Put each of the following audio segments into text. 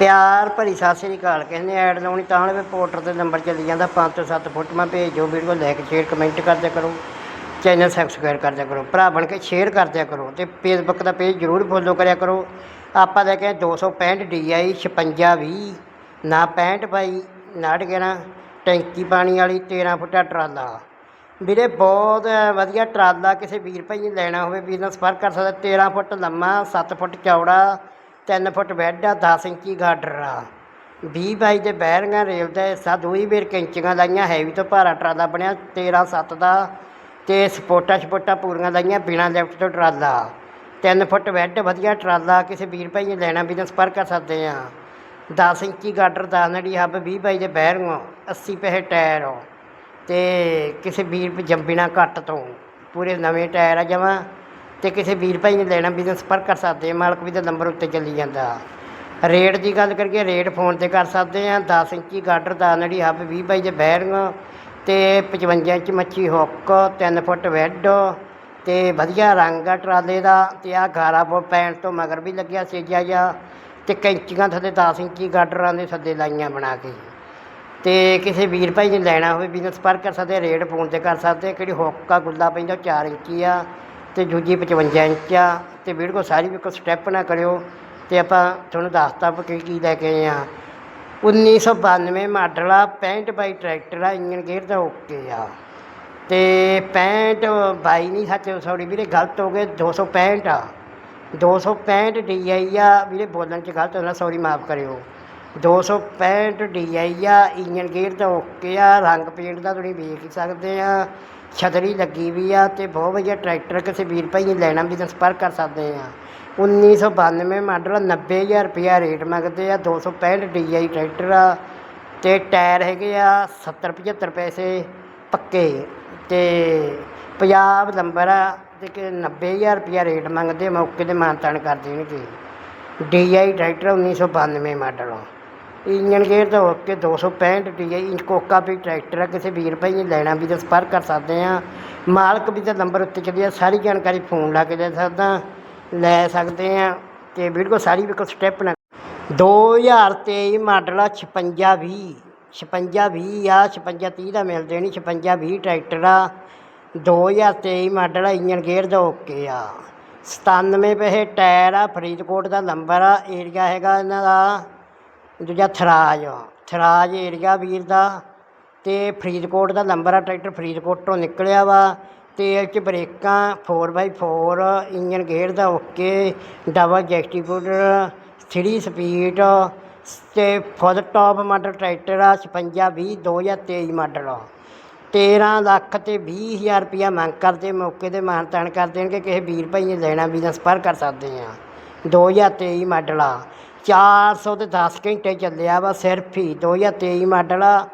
ਪਿਆਰ ਭਰੀ ਸਤਿ ਸ੍ਰੀ ਅਕਾਲ ਕਿਸੇ ਨੇ ਐਡ ਲਾਉਣੀ ਤਾਂ ਵੀ ਪੋਰਟਰ ਤੇ ਨੰਬਰ ਚੱਲੀ ਜਾਂਦਾ 5 ਤੋਂ 7 ਫੋਟੋਆਂ ਭੇਜੋ, ਵੀਡੀਓ ਲਾਈਕ ਸ਼ੇਅਰ, ਕਮੈਂਟ ਕਰਦਿਆ ਕਰੋ, ਚੈਨਲ ਸਬਸਕ੍ਰਾਈਬ ਕਰਦਿਆ ਕਰੋ, ਭਰਾ ਬਣ ਕੇ ਸ਼ੇਅਰ ਕਰਦਿਆ ਕਰੋ ਤੇ ਫੇਸਬੁੱਕ ਦਾ ਪੇਜ ਜ਼ਰੂਰ ਫੋਲੋ ਕਰਿਆ ਕਰੋ। ਆਪਾਂ ਲੈ ਕੇ ਆਏ 265 DI 5620 ਨਾ 65 ਬਾਈ 911 ਟੈਂਕੀ ਪਾਣੀ ਵਾਲੀ 13 ਫੁੱਟਾ ਟਰਾਲਾ। ਵੀਰੇ ਬਹੁਤ ਵਧੀਆ ਟਰਾਲਾ, ਕਿਸੇ ਵੀਰ ਭਾਈ ਨੇ ਲੈਣਾ ਹੋਵੇ, ਵੀਰ ਨਾਲ ਸੰਪਰਕ ਕਰ ਸਕਦਾ 13 ਫੁੱਟ ਲੰਮਾ 7 ਫੁੱਟ ਚੌੜਾ ਤਿੰਨ ਫੁੱਟ ਬੈੱਡ ਆ 10 ਇੰਚੀ ਗਾਡਰ ਆ। 20 ਬਾਈ ਦੇ ਬੈਰਿੰਗਾਂ ਰੇਲ ਦਾ ਹਿੱਸਾ, ਦੂਈ ਵੇਰ ਕੈਂਚੀਆਂ ਲਾਈਆਂ, ਹੈਵੀ ਤੋਂ ਭਾਰਾ ਟਰਾਲਾ ਬਣਿਆ 13 7 ਦਾ ਤੇ ਸਪੋਟਾ ਸਪੋਟਾ ਪੂਰੀਆਂ ਲਾਈਆਂ ਬਿਨਾ ਲਿਫਟ ਤੋਂ ਟਰਾਲਾ। 3 ਫੁੱਟ ਬੈੱਡ, ਵਧੀਆ ਟਰਾਲਾ, ਕਿਸੇ ਵੀਰ ਭਾਈ ਨੇ ਲੈਣਾ ਵੀ ਨਾਲ ਸੰਪਰਕ ਕਰ ਸਕਦੇ ਆ। 10 ਇੰਚੀ ਗਾਡਰ 10 ਨੜੀ ਹੱਬ 20 ਬਾਈ ਦੇ ਬੈਰਿੰਗ 80 ਪੈਸੇ ਟਾਇਰ ਤੇ ਕਿਸੇ ਵੀਰ ਜੰਬੀਣਾ ਘੱਟ ਤੋਂ, ਪੂਰੇ ਨਵੇਂ ਟਾਇਰ ਆ ਜਮਾ। ਤੇ ਕਿਸੇ ਵੀਰ ਭਾਈ ਨੇ ਲੈਣਾ ਬਿਜਨਸ ਪਰ ਕਰ ਸਕਦੇ ਆ, ਮਾਲਕ ਵੀ ਦਾ ਨੰਬਰ ਉੱਤੇ ਚੱਲੀ ਜਾਂਦਾ। ਰੇਟ ਦੀ ਗੱਲ ਕਰੀਏ ਰੇਟ ਫੋਨ ਤੇ ਕਰ ਸਕਦੇ ਆ 10 ਇੰਚੀ ਗਾਡਰ ਦਾ ਨੜੀ ਹੱਬ 20 ਬਾਈ ਦੇ ਬੈਰਿੰਗ ਤੇ 55 ਇੰਚ ਮੱਛੀ ਹੁੱਕ 3 ਫੁੱਟ ਵੈੱਡ ਤੇ ਵਧੀਆ ਰੰਗ ਆ ਟਰਾਲੇ ਦਾ, ਤੇ ਆ ਗਾਰਾ ਬੋ ਪੈਣ ਤੋਂ ਮਗਰ ਵੀ ਲੱਗਿਆ ਸੇਜਾ ਜਿਹਾ, ਤੇ ਕੈਂਚੀਆਂ ਥੱਲੇ 10 ਇੰਚੀ ਗਾਡਰਾਂ ਦੇ ਥੱਲੇ ਲਾਈਆਂ ਬਣਾ ਕੇ। ਤੇ ਕਿਸੇ ਵੀਰ ਭਾਈ ਨੇ ਲੈਣਾ ਹੋਵੇ ਬਿਜ਼ਨਸ ਪਰ ਕਰ ਸਕਦੇ ਰੇਟ ਫੋਨ ਤੇ ਕਰ ਸਕਦੇ ਕਿਹੜੀ ਹੁੱਕ ਆ, ਗੁੱਲਾ ਪੈਂਦਾ 4 ਇੰਚੀ ਆ ਤੇ ਦੂਜੀ 55 ਇੰਚ ਆ, ਤੇ ਵੀਡੀਓ ਸਾਰੀ ਵੀ ਕੋਈ ਸਟੈਪ ਨਾ ਕਰਿਓ, ਤੇ ਆਪਾਂ ਤੁਹਾਨੂੰ ਦੱਸਤਾ ਵੀ ਕੀ ਕੀ ਲੈ ਕੇ ਆਏ ਆ। 1992 ਮਾਡਲ ਆ 65 ਬਾਈ ਟਰੈਕਟਰ ਆ ਇੰਜਨ ਗੇਅਰ ਦਾ ਓਕੇ ਆ। ਤੇ 65 ਬਾਈ ਨਹੀਂ ਸੱਚ ਸੌਰੀ ਵੀਰੇ, ਗਲਤ ਹੋ ਗਏ 265 ਆ। 265 DI ਆ, ਵੀਰੇ ਬੋਲਣ ਚ ਗਲਤ ਹੋਣਾ ਸੌਰੀ ਮਾਫ ਕਰਿਓ। 265 DI ਆ ਇੰਜਨ ਗੇਅਰ ਦਾ ਓਕੇ ਆ, ਰੰਗ ਪੇਂਟ ਦਾ ਤੁਸੀਂ ਵੇਖ ਸਕਦੇ ਆ। ਛਤਰੀ ਲੱਗੀ ਵੀ ਆ ਤੇ ਬਹੁਤ ਵਧੀਆ ਟਰੈਕਟਰ ਕਿਸੇ ਵੀਰ ਭਾਈ ਨੇ ਲੈਣਾ ਵੀ ਤਾਂ ਸੰਪਰਕ ਕਰ ਸਕਦੇ ਆ। 1992 ਮਾਡਲ 90000 ਰੁਪਿਆ ਰੇਟ ਮੰਗਦੇ ਆ 265 DI ਟਰੈਕਟਰ ਆ ਤੇ ਟਾਇਰ ਹੈਗੇ ਆ 70 75 ਪੈਸੇ ਪੱਕੇ ਤੇ ਪੰਜਾਬ ਨੰਬਰ ਆ ਤੇ ਕਿ 90000 ਰੁਪਿਆ ਰੇਟ ਮੰਗਦੇ ਮੌਕੇ ਤੇ ਮਾਨਤਾਨ ਕਰ ਦੇਣਗੇ। DI tractor 1992 model engine gear ਦਾ ਓਕੇ 265 DI ਇੰਚ ਕੋਕਾ ਵੀ ਟਰੈਕਟਰ ਆ, ਕਿਸੇ ਵੀਰ ਭਾਈ ਨੇ ਲੈਣਾ ਵੀ ਤਾਂ ਸੰਪਰਕ ਕਰ ਸਕਦੇ ਆ। ਮਾਲਕ ਵੀ ਦਾ ਨੰਬਰ ਉੱਤੇ ਚੱਲੀ ਸਾਰੀ ਜਾਣਕਾਰੀ ਫੋਨ ਲਾ ਕੇ ਦੇ ਸਕਦਾ, ਲੈ ਸਕਦੇ ਆ ਤੇ ਵੀਡੀਓ ਸਾਰੀ ਵੀ ਕੋਈ ਸਟੈਪ ਨਾ 2023 ਮਾਡਲ ਆ 5620 5620 ਆ 5630 ਦਾ ਮਿਲਦੇ ਨਹੀਂ 5620 ਟਰੈਕਟਰ ਆ। 2023 ਮਾਡਲ ਆ ਇੰਜਨ ਗੇਅਰ ਦਾ ਓਕੇ ਆ। 97 ਪੈਸੇ ਟਾਇਰ ਆ, ਫਰੀਦਕੋਟ ਦਾ ਨੰਬਰ ਆ, ਏਰੀਆ ਹੈਗਾ ਇਹਨਾਂ ਦਾ। ਦੂਜਾ ਥਰਾਜ ਥਰਾਜ ਏਰੀਆ ਵੀਰ ਦਾ ਅਤੇ ਫਰੀਦਕੋਟ ਦਾ ਨੰਬਰ ਆ, ਟਰੈਕਟਰ ਫਰੀਦਕੋਟ ਤੋਂ ਨਿਕਲਿਆ ਵਾ ਅਤੇ ਤੇਲ 'ਚ ਬ੍ਰੇਕਾਂ 4x4 ਇੰਜਨ ਗੇਅਰ ਦਾ ਓਕੇ ਡਬਲ ਜੈਕਟੀਬੂਟਰ 3 ਸਪੀਡ ਤੇ ਫੁੱਲ ਟਾਪ ਮਾਡਲ ਟਰੈਕਟਰ ਆ 5620 2023 ਮਾਡਲ ਆ। 13 ਲੱਖ ਅਤੇ ਵੀਹ ਹਜ਼ਾਰ ਰੁਪਇਆ ਮੰਗ ਕਰਦੇ, ਮੌਕੇ ਤੇ ਮਾਣ ਮਾਨਤਾਨ ਕਰ ਦੇਣਗੇ, ਕਿਸੇ ਵੀਰ ਭਾਈ ਨੇ ਲੈਣਾ ਵੀ ਤਾਂ ਸੰਪਰਕ ਕਰ ਸਕਦੇ ਆ। 2023 ਮਾਡਲ ਆ। 400 ਤੇ 10 ਘੰਟੇ ਚੱਲਿਆ ਵਾ ਸਿਰਫ ਹੀ 2023 ਮਾਡਲ ਆ।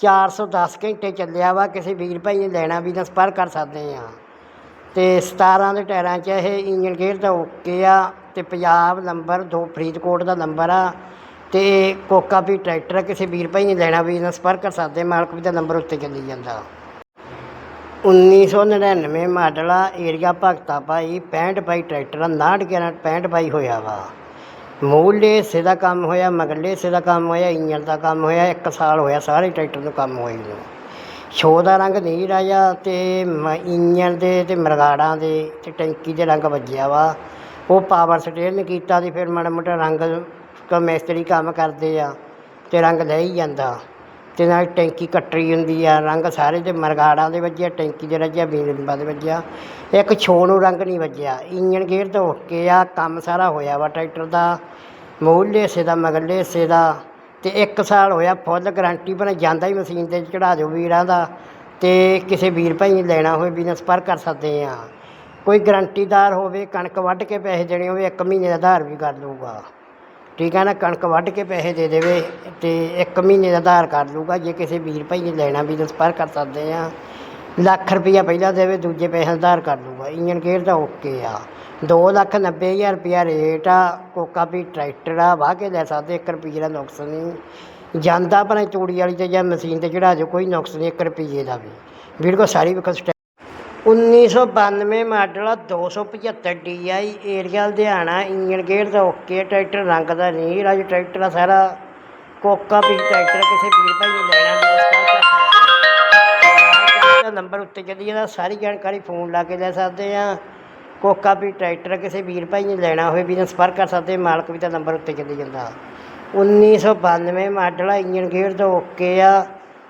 410 ਘੰਟੇ ਚੱਲਿਆ ਵਾ, ਕਿਸੇ ਵੀਰ ਭਾਈ ਨੇ ਲੈਣਾ ਵੀ ਤਾਂ ਸੰਪਰਕ ਕਰ ਸਕਦੇ ਆ। ਤੇ 17 ਦੇ ਟਾਇਰਾਂ 'ਚ ਇਹ ਇੰਜਨ ਗੇਅਰ ਦਾ ਓਕੇ ਆ ਤੇ ਪੰਜਾਬ ਨੰਬਰ 2 ਫਰੀਦਕੋਟ ਦਾ ਨੰਬਰ ਆ। ਤੇ ਕੋਕਾ ਵੀ ਟਰੈਕਟਰ ਆ, ਕਿਸੇ ਵੀਰ ਭਾਈ ਨੇ ਲੈਣਾ ਵੀ ਤਾਂ ਸੰਪਰਕ ਕਰ ਸਕਦੇ, ਮਾਲਕ ਵੀ ਦਾ ਨੰਬਰ ਉੱਤੇ ਚੱਲੀ ਜਾਂਦਾ। 1999 ਮਾਡਲ ਆ, ਏਰੀਆ ਭਗਤਾ ਭਾਈ 65 ਬਾਈ ਟਰੈਕਟਰ ਆ 69 ਗਿਆਰਾਂ 65 ਬਾਈ ਹੋਇਆ ਵਾ। ਮੂਲੇ ਹਿੱਸੇ ਦਾ ਕੰਮ ਹੋਇਆ ਮਗਲੇ ਹਿੱਸੇ ਦਾ ਕੰਮ ਹੋਇਆ ਇੰਜਣ ਦਾ ਕੰਮ ਹੋਇਆ, ਇੱਕ ਸਾਲ ਹੋਇਆ, ਸਾਰੇ ਟਰੈਕਟਰ ਨੂੰ ਕੰਮ ਹੋਏ ਨੂੰ। ਸ਼ੋ ਦਾ ਰੰਗ ਨੀਲ ਆਇਆ ਤੇ ਮ- ਇੰਜਨ ਦੇ ਤੇ ਮਰਗਾੜਾਂ ਦੇ ਤੇ ਟੈਂਕੀ ਦੇ ਰੰਗ ਵੱਜਿਆ ਵਾ। ਉਹ ਪਾਵਰ ਸਟੇਅਰ ਨੇ ਕੀਤਾ ਤੇ ਫਿਰ ਮਾੜਾ ਮੋਟਾ ਰੰਗ ਕ ਮਿਸਤਰੀ ਕੰਮ ਕਰਦੇ ਆ ਤੇ ਰੰਗ ਲੈ ਹੀ ਜਾਂਦਾ। ਅਤੇ ਨਾਲ ਟੈਂਕੀ ਕੱਟਰੀ ਹੁੰਦੀ ਆ, ਰੰਗ ਸਾਰੇ ਦੇ ਮਰਗਾੜਾਂ ਦੇ ਵੱਜਿਆ, ਟੈਂਕੀ ਦੇ ਵੱਜਿਆ ਬੀਨਬਾ ਦੇ ਵੱਜਿਆ। ਇੱਕ ਛੋ ਨੂੰ ਰੰਗ ਨਹੀਂ ਵੱਜਿਆ। ਇੰਜਣ ਗੇਅਰ ਤਾਂ ਕੇ ਆ, ਕੰਮ ਸਾਰਾ ਹੋਇਆ ਵਾ ਟਰੈਕਟਰ ਦਾ। ਮੂਹਰਲੇ ਹਿੱਸੇ ਦਾ, ਮਗਰਲੇ ਹਿੱਸੇ ਦਾ। ਅਤੇ ਇੱਕ ਸਾਲ ਹੋਇਆ, ਫੁੱਲ ਗਰੰਟੀ ਬਣ, ਜਾਂਦਾ ਹੀ ਮਸ਼ੀਨ ਤੇ ਚੜ੍ਹਾ ਦਿਓ ਵੀਰਾਂ ਦਾ। ਅਤੇ ਕਿਸੇ ਵੀਰ ਭਾਈ ਨੇ ਲੈਣਾ ਹੋਵੇ, ਬਿਜ਼ਨਸ ਪਰ ਕਰ ਸਕਦੇ ਹਾਂ ਕੋਈ ਗਰੰਟੀਦਾਰ ਹੋਵੇ, ਕਣਕ ਵੱਢ ਕੇ ਪੈਸੇ ਦੇਣੇ ਹੋਵੇ, ਇੱਕ ਮਹੀਨੇ ਦਾ ਆਧਾਰ ਵੀ ਕਰ ਲਊਗਾ। ਠੀਕ ਹੈ ਨਾ, ਕਣਕ ਵੱਢ ਕੇ ਪੈਸੇ ਦੇ ਦੇਵੇ ਅਤੇ ਇੱਕ ਮਹੀਨੇ ਦਾ ਆਧਾਰ ਕਰ ਲੂਗਾ ਜੇ ਕਿਸੇ ਵੀਰ ਭਾਈ ਨੇ ਲੈਣਾ ਬਿਜ਼ਨਸ ਪਰ ਕਰ ਸਕਦੇ ਹਾਂ ਲੱਖ ਰੁਪਈਆ ਪਹਿਲਾਂ ਦੇਵੇ, ਦੂਜੇ ਪੈਸੇ ਆਧਾਰ ਕਰ ਲਊਗਾ। ਇੰਜਨ ਗੇਅਰ ਦਾ ਓਕੇ ਆ। ਦੋ ਲੱਖ ਨੱਬੇ ਹਜ਼ਾਰ ਰੁਪਈਆ ਰੇਟ ਆ, ਕੋਕਾ ਵੀ ਟਰੈਕਟਰ ਆ, ਵਾਹ ਕੇ ਲੈ ਸਕਦੇ 1 ਰੁਪਈਏ ਦਾ ਨੁਕਸ ਨਹੀਂ। ਜਾਂਦਾ ਭਾਵੇਂ ਚੂੜੀ ਵਾਲੀ ਤੇ ਜਾਂ ਮਸ਼ੀਨ ਤੇ ਚੜਾ ਦਿਓ, ਕੋਈ ਨੁਕਸ ਨਹੀਂ 1 ਰੁਪਈਏ ਦਾ ਵੀ। ਵੀਡੀਓ ਸਾਰੀ ਵੇਖੋ ਸਟੈ- 1992 ਮਾਡਲ ਆ 275 DI area Ludhiana engine gear ਦਾ ਓਕੇ, ਟਰੈਕਟਰ ਰੰਗ ਦਾ ਨਹੀਂ, ਰਾਜ ਟਰੈਕਟਰ ਆ ਸਾਰਾ ਕੋਕਾ ਵੀ ਟਰੈਕਟਰ ਕਿਸੇ ਵੀਰ ਭਾਈ ਨੇ ਲੈਣਾ ਵੀ ਉਸ ਨੰਬਰ ਉੱਤੇ ਚੱਲੀ ਜਾਂਦਾ, ਸਾਰੀ ਜਾਣਕਾਰੀ ਫੋਨ ਲਾ ਕੇ ਲੈ ਸਕਦੇ ਆ ਕੋਕਾ ਵੀ ਟਰੈਕਟਰ ਕਿਸੇ ਵੀਰ ਭਾਈ ਨੇ ਲੈਣਾ ਹੋਵੇ ਵੀ ਸੰਪਰਕ ਕਰ ਸਕਦੇ ਮਾਲਕ ਵੀ ਤਾਂ ਨੰਬਰ ਉੱਤੇ ਚੱਲੀ ਜਾਂਦਾ। 1992 ਮਾਡਲ ਆ ਇੰਜਨ ਗੇਅਰ ਦਾ ਓਕੇ ਆ।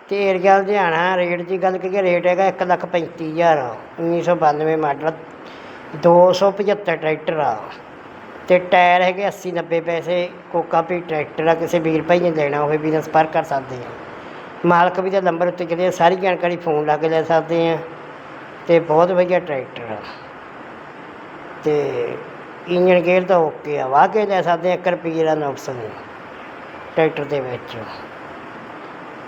ਤੇ ਏਰੀਆ ਲੁਧਿਆਣਾ, ਰੇਟ ਦੀ ਗੱਲ ਕਰੀਏ, ਰੇਟ ਹੈਗਾ ਇੱਕ ਲੱਖ ਪੈਂਤੀ ਹਜ਼ਾਰ। 1992 ਮਾਡਲ 275 ਟਰੈਕਟਰ ਆ। ਅਤੇ ਟਾਇਰ ਹੈਗੇ 80 90 ਪੈਸੇ, ਕੋਕਾ ਵੀ ਟਰੈਕਟਰ ਆ, ਕਿਸੇ ਵੀਰ ਭਾਈ ਨੇ ਲੈਣਾ ਹੋਵੇ, ਵੀ ਸੰਪਰਕ ਕਰ ਸਕਦੇ ਆ। ਮਾਲਕ ਵੀ ਤਾਂ ਨੰਬਰ ਉੱਤੇ ਜਿਹੜੇ ਸਾਰੀ ਜਾਣਕਾਰੀ ਫੋਨ ਲਾ ਕੇ ਲੈ ਸਕਦੇ ਆ। ਅਤੇ ਬਹੁਤ ਵਧੀਆ ਟਰੈਕਟਰ ਆ। ਅਤੇ ਇੰਜਨ ਗੇਅਰ ਤਾਂ ਓਕੇ ਆ, ਵਾਹ ਕੇ ਲੈ ਸਕਦੇ ਆ 1 ਰੁਪਈਏ ਦਾ ਨੁਕਸ ਨਹੀਂ, ਟਰੈਕਟਰ ਦੇ ਵਿੱਚ।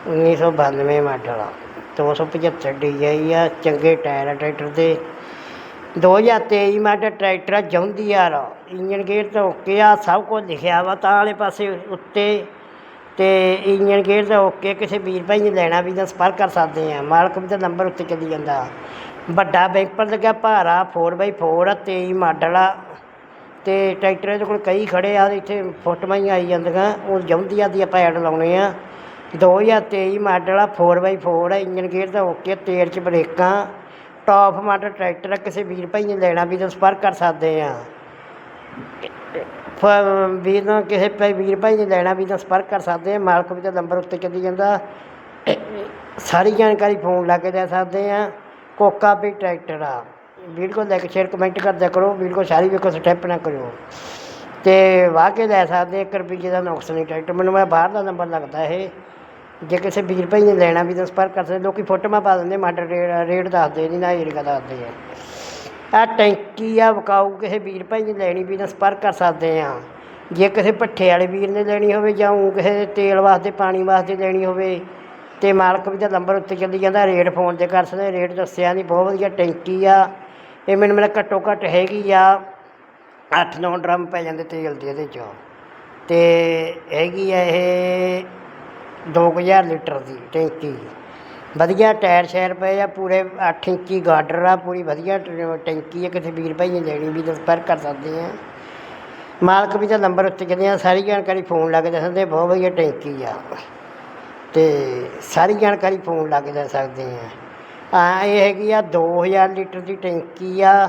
1992 ਮਾਡਲ। ਆ 275 ਡੀਆਈ ਆ, ਚੰਗੇ ਟਾਇਰ ਆ ਟਰੈਕਟਰ ਦੇ। 2023 ਮਾਡਲ ਟਰੈਕਟਰ ਆ, ਜੌਂਦੀ ਯਾਰ। ਇੰਜਨ ਗੇਅਰ ਤਾਂ ਓਕੇ ਆ, ਸਭ ਕੁਝ ਲਿਖਿਆ ਵਾ ਤਾਂ ਵਾਲੇ ਪਾਸੇ ਉੱਤੇ। ਤੇ ਇੰਜਨ ਗੇਅਰ ਦਾ ਓਕੇ ਕਿਸੇ ਵੀਰ ਭਾਈ ਨੇ ਲੈਣਾ ਵੀ ਤਾਂ ਸੰਪਰਕ ਕਰ ਸਕਦੇ ਆ। ਮਾਲਕ ਵੀ ਤਾਂ ਨੰਬਰ ਉੱਤੇ ਚੱਲੀ ਜਾਂਦਾ। ਵੱਡਾ ਬੈਂਪਰ ਲੱਗਾ ਭਾਰਾ 4x4 ਆ 23 ਮਾਡਲ ਆ। ਤੇ ਟਰੈਕਟਰ ਇਹਦੇ ਕੋਲ ਕਈ ਖੜੇ ਆ, ਇੱਥੇ ਫੋਟੋਆਂ ਹੀ ਆਈ ਜਾਂਦੀਆਂ। ਉਹ ਜੌਂਦੀਆਂ ਦੀ ਆਪਾਂ ਐਡ ਲਾਉਣੇ ਆ। 2023 ਮਾਡਲ ਆ 4x4 ਆ ਇੰਜਨ ਗੇਅਰ ਦਾ ਓਕੇ ਤੇਲ ਚ ਬ੍ਰੇਕਾਂ ਟੌਪ ਮਾਡਲ ਟਰੈਕਟਰ ਆ, ਕਿਸੇ ਵੀਰ ਭਾਈ ਨੇ ਲੈਣਾ ਵੀ ਤਾਂ ਸੰਪਰਕ ਕਰ ਸਕਦੇ ਆ। ਫ- ਵੀਰ ਨੂੰ ਕਿਸੇ ਭਾਈ, ਵੀਰ ਭਾਈ ਨੇ ਲੈਣਾ ਵੀ ਤਾਂ ਸੰਪਰਕ ਕਰ ਸਕਦੇ ਆ, ਮਾਲਕ ਵੀ ਤਾਂ ਨੰਬਰ ਉੱਤੇ ਚੱਲੀ ਜਾਂਦਾ। ਸਾਰੀ ਜਾਣਕਾਰੀ ਫੋਨ ਲਾ ਕੇ ਦੇ ਸਕਦੇ ਆ, ਕੋਕਾ ਵੀ ਟਰੈਕਟਰ ਆ। ਵੀਡੀਓ ਲੈ ਕੇ ਸ਼ੇਅਰ ਕਮੈਂਟ ਕਰਦਿਆ ਕਰੋ ਵੀਡੀਓ ਸਾਰੀ ਵੇਖੋ ਸਟੈਪ ਨਾ ਕਰਿਓ। ਤੇ ਵਾਹ ਕੇ ਲੈ ਸਕਦੇ 1 ਰੁਪਈਏ ਦਾ ਨੁਕਸ ਨਹੀਂ ਟਰੈਕਟਰ ਮੈਨੂੰ ਮੈਂ ਬਾਹਰ ਦਾ ਨੰਬਰ ਲੱਗਦਾ ਇਹ। ਜੇ ਕਿਸੇ ਵੀਰ ਭਾਈ ਨੇ ਲੈਣਾ ਵੀ ਤਾਂ ਸੰਪਰਕ ਕਰ ਸਕਦੇ, ਲੋਕੀ ਫੋਟੋਆਂ ਪਾ ਦਿੰਦੇ, ਮਾਡਲ ਰੇਟ ਦੱਸਦੇ ਨਹੀਂ, ਨਾ ਏਰੀਆ ਦੱਸਦੇ ਆ। ਆ ਟੈਂਕੀ ਆ, ਵਿਕਾਊ, ਕਿਸੇ ਵੀਰ ਭਾਈ ਨੇ ਲੈਣੀ ਵੀ ਤਾਂ ਸੰਪਰਕ ਕਰ ਸਕਦੇ ਆ। ਜੇ ਕਿਸੇ ਭੱਠੇ ਵਾਲੇ ਵੀਰ ਨੇ ਲੈਣੀ ਹੋਵੇ ਜਾਂ ਊਂ ਕਿਸੇ ਤੇਲ ਵਾਸਤੇ, ਪਾਣੀ ਵਾਸਤੇ ਲੈਣੀ ਹੋਵੇ, ਤੇ ਮਾਲਕ ਵੀ ਤਾਂ ਨੰਬਰ ਉੱਤੇ ਚੱਲੀ ਜਾਂਦਾ, ਰੇਟ ਫੋਨ ਤੇ ਕਰ ਸਕਦੇ, ਰੇਟ ਦੱਸਿਆ ਨਹੀਂ, ਬਹੁਤ ਵਧੀਆ ਟੈਂਕੀ ਆ। ਇਹ ਮੈਨੂੰ ਮੇਰਾ ਘੱਟੋ ਘੱਟ ਹੈਗੀ ਆ 8-9 ਡਰਮ ਪੈ ਜਾਂਦੇ ਤੇਲ ਦੇ ਇਹਦੇ 'ਚੋਂ। ਤੇ ਹੈਗੀ ਆ ਇਹ 2000 ਲੀਟਰ ਦੀ ਟੈਂਕੀ। ਵਧੀਆ ਟਾਇਰ ਸ਼ਾਇਰ ਪਏ ਆ, ਪੂਰੇ 8 ਇੰਚੀ ਗਾਰਡਰ ਆ, ਪੂਰੀ ਵਧੀਆ ਟ- ਟੈਂਕੀ ਆ ਕਿਸੇ ਵੀਰ ਭਾਈ ਨੇ ਲੈਣੀ ਵੀ ਤਾਂ ਸੰਪਰਕ ਕਰ ਸਕਦੇ ਆ। ਮਾਲਕ ਵੀ ਦਾ ਨੰਬਰ ਉੱਤੇ ਕਹਿੰਦੇ ਆ, ਸਾਰੀ ਜਾਣਕਾਰੀ ਫੋਨ ਲਾ ਕੇ ਦੱਸਦੇ ਬਹੁਤ ਵਧੀਆ ਟੈਂਕੀ ਆ। ਤੇ ਸਾਰੀ ਜਾਣਕਾਰੀ ਫੋਨ ਲਾ ਕੇ ਲੈ ਸਕਦੇ ਆ। ਆ ਇਹ ਹੈਗੀ ਆ 2000 ਲੀਟਰ ਦੀ ਟੈਂਕੀ ਆ,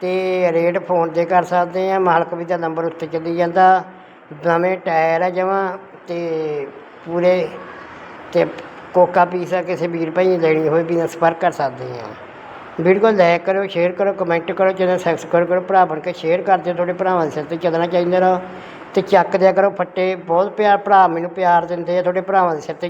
ਤੇ ਰੇਟ ਫੋਨ ਤੇ ਕਰ ਸਕਦੇ ਆ, ਮਾਲਕ ਵੀ ਦਾ ਨੰਬਰ ਉੱਤੇ ਚੱਲੀ ਜਾਂਦਾ। ਨਵੇਂ ਟਾਇਰ ਆ ਜਮਾਂ, ਤੇ ਪੂਰੇ ਅਤੇ ਕੋਕਾ ਪੀਸਾ ਕਿਸੇ ਵੀਰ ਭਾਈ ਨੇ ਲੈਣੀ ਹੋਵੇ ਵੀ ਸੰਪਰਕ ਕਰ ਸਕਦੇ ਹਾਂ। ਵੀਡੀਓ ਲਾਇਕ ਕਰੋ ਸ਼ੇਅਰ ਕਰੋ ਕਮੈਂਟ ਕਰੋ, ਚੈਨਲ ਸਬਸਕ੍ਰਾਈਬ ਕਰੋ, ਭਰਾ ਬਣ ਕੇ ਸ਼ੇਅਰ ਕਰਦੇ ਦਿਓ, ਤੁਹਾਡੇ ਭਰਾਵਾਂ ਦੇ ਸਿਰ ਤੇ ਚੱਲਣਾ ਚਾਹੀਦਾ ਰਹੋ ਤੇ ਚੱਕ ਦਿਆ ਕਰੋ ਫੱਟੇ, ਬਹੁਤ ਪਿਆਰ ਭਰਾ ਮੈਨੂੰ ਪਿਆਰ ਦਿੰਦੇ ਆ, ਤੁਹਾਡੇ ਭਰਾਵਾਂ ਦੇ ਸਿਰ ਤੇ